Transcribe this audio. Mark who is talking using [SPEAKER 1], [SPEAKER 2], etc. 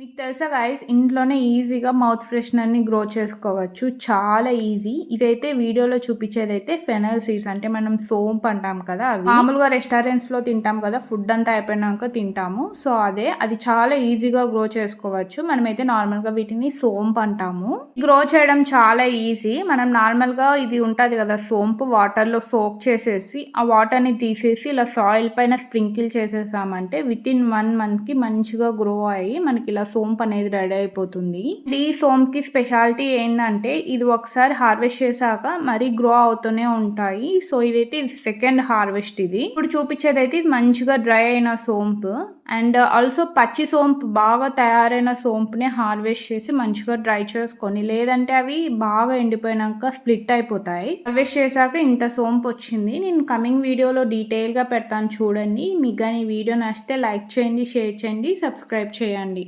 [SPEAKER 1] మీకు తెలుసా గైస్ ఇంట్లోనే ఈజీగా మౌత్ ఫ్రెషనర్ని గ్రో చేసుకోవచ్చు. చాలా ఈజీ. ఇదైతే వీడియోలో చూపించేదైతే ఫెనల్ సీడ్స్ అంటే మనం సోంప్ అంటాం కదా అవి. మామూలుగా రెస్టారెంట్స్లో తింటాం కదా ఫుడ్ అంతా అయిపోయినాక తింటాము. సో అదే అది చాలా ఈజీగా గ్రో చేసుకోవచ్చు. మనమైతే నార్మల్గా వీటిని సోంప్ అంటాము. గ్రో చేయడం చాలా ఈజీ. మనం నార్మల్గా ఇది ఉంటుంది కదా సోంపు వాటర్లో సోక్ చేసేసి ఆ వాటర్ని తీసేసి ఇలా సాయిల్ పైన స్ప్రింకిల్ చేసేసామంటే విత్ ఇన్ వన్ మంత్కి మంచిగా గ్రో అయ్యి మనకి ఇలా సోంప్ అనేది రెడీ అయిపోతుంది. ఈ సోంప్కి స్పెషాలిటీ ఏంటంటే ఇది ఒకసారి హార్వెస్ట్ చేశాక మరీ గ్రో అవుతూనే ఉంటాయి. సో ఇదైతే సెకండ్ హార్వెస్ట్ ఇది. ఇప్పుడు చూపించేది అయితే ఇది మంచిగా డ్రై అయిన సోంప్. అండ్ ఆల్సో పచ్చి సోంప్ బాగా తయారైన సోంప్ని హార్వెస్ట్ చేసి మంచిగా డ్రై చేసుకొని లేదంటే అవి బాగా ఎండిపోయినాక స్ప్లిట్ అయిపోతాయి. హార్వెస్ట్ చేశాక ఇంత సోంప్ వచ్చింది. నేను కమింగ్ వీడియోలో డీటెయిల్గా పెడతాను చూడండి. మీకు కానీ వీడియో నచ్చితే లైక్ చేయండి షేర్ చేయండి సబ్స్క్రైబ్ చేయండి.